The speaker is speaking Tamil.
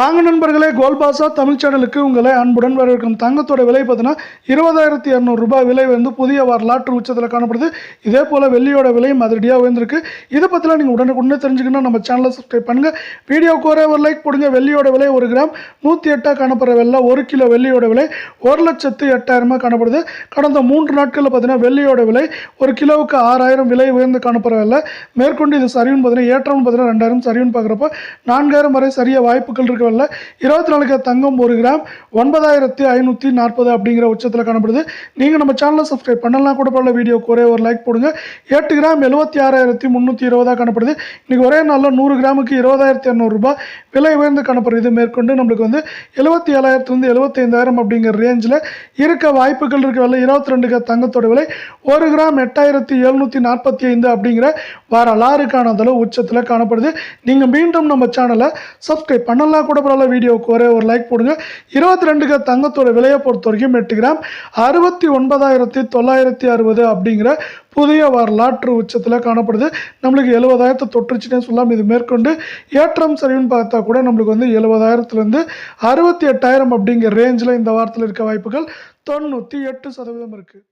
வாங்க நண்பர்களே கோல்பாசா தமிழ் சேனலுக்கு உங்களை அன்புடன் வரவேற்கும் தங்கத்தோட விலை பார்த்தீங்கன்னா இருபதாயிரத்தி ரூபாய் விலை வந்து புதிய வரலாற்று உச்சத்தில் காணப்படுது. இதே போல் வெள்ளியோட விலையும் அதிரடியாக உயர்ந்திருக்கு. இதை பற்றிலாம் நீங்கள் உடனுக்குடனே தெரிஞ்சுக்கணும் நம்ம சேனலை சப்ஸ்கிரைப் பண்ணுங்கள் வீடியோக்கு ஒரே ஒரு லைக் போடுங்க வெள்ளியோட விலை ஒரு கிராம் நூற்றி எட்டாக காணப்படுற வெள்ளை ஒரு கிலோ வெள்ளியோட விலை ஒரு லட்சத்து எட்டாயிரமாக காணப்படுது. கடந்த மூன்று நாட்களில் பார்த்தீங்கன்னா வெள்ளியோட விலை ஒரு கிலோவுக்கு ஆறாயிரம் விலை உயர்ந்து காணப்படுற வெள்ளை. மேற்கொண்டு இது சரிவுன்னு பார்த்தீங்கன்னா ஏற்றம்னு பார்த்தீங்கன்னா ரெண்டாயிரம் சரிவுன்னு பார்க்குறப்ப நான்காயிரம் வரை சரிய வாய்ப்புகள் இருக்கவில்லை இருபத்தி நாலு கிலோ தங்கம் ஒரு கிராம் ஒன்பதாயிரத்தி ஐநூற்றி நாற்பது அப்படிங்கிற உச்சத்தில் காணப்படுது. நீங்கள் நம்ம சேனலை சப்ஸ்கிரைப் பண்ணலாம் கூட பரவாயில்ல வீடியோ ஒரே ஒரு லைக் போடுங்க. எட்டு கிராம் எழுபத்தி ஆறாயிரத்தி முந்நூற்றி இருபதாக காணப்படுது. இன்றைக்கி ஒரே நாளில் நூறு கிராமுக்கு இருபதாயிரத்தி இரநூறுபா விலை உயர்ந்து காணப்படுது. மேற்கொண்டு நம்மளுக்கு வந்து எழுபத்தி ஏழாயிரத்துலேருந்து எழுபத்தைந்தாயிரம் அப்படிங்கிற ரேஞ்சில் இருக்க வாய்ப்புகள் இருக்க விலை இருபத்தி ரெண்டு கிலோ தங்கத்தோட விலை ஒரு கிராம் எட்டாயிரத்தி எழுநூற்றி நாற்பத்தி ஐந்து அப்படிங்கிற வரலாறுக்கான அளவு உச்சத்தில் காணப்படுது. நீங்கள் மீண்டும் நம்ம சேனலை சப்ஸ்கிரைப் பண்ணலாம் கூட பரவாயில்ல வீடியோவுக்கு ஒரே ஒரு லைக் போடுங்க. இருபத்தி ரெண்டுக்கு தங்கத்தோட விலையை பொறுத்த வரைக்கும் எட்டு கிராம் அறுபத்தி ஒன்பதாயிரத்தி தொள்ளாயிரத்தி அறுபது அப்படிங்கிற புதிய வரலாற்று உச்சத்தில் காணப்படுது. நம்மளுக்கு எழுபதாயிரத்தை தொற்றுச்சுன்னே சொல்லலாம் இது மேற்கொண்டு ஏற்றம் சரிவுன்னு பார்த்தா கூட நம்மளுக்கு வந்து எழுபதாயிரத்துலேருந்து அறுபத்தி எட்டாயிரம் அப்படிங்கிற ரேஞ்சில் இந்த வாரத்தில் இருக்க வாய்ப்புகள் தொண்ணூற்றி எட்டு சதவீதம் இருக்குது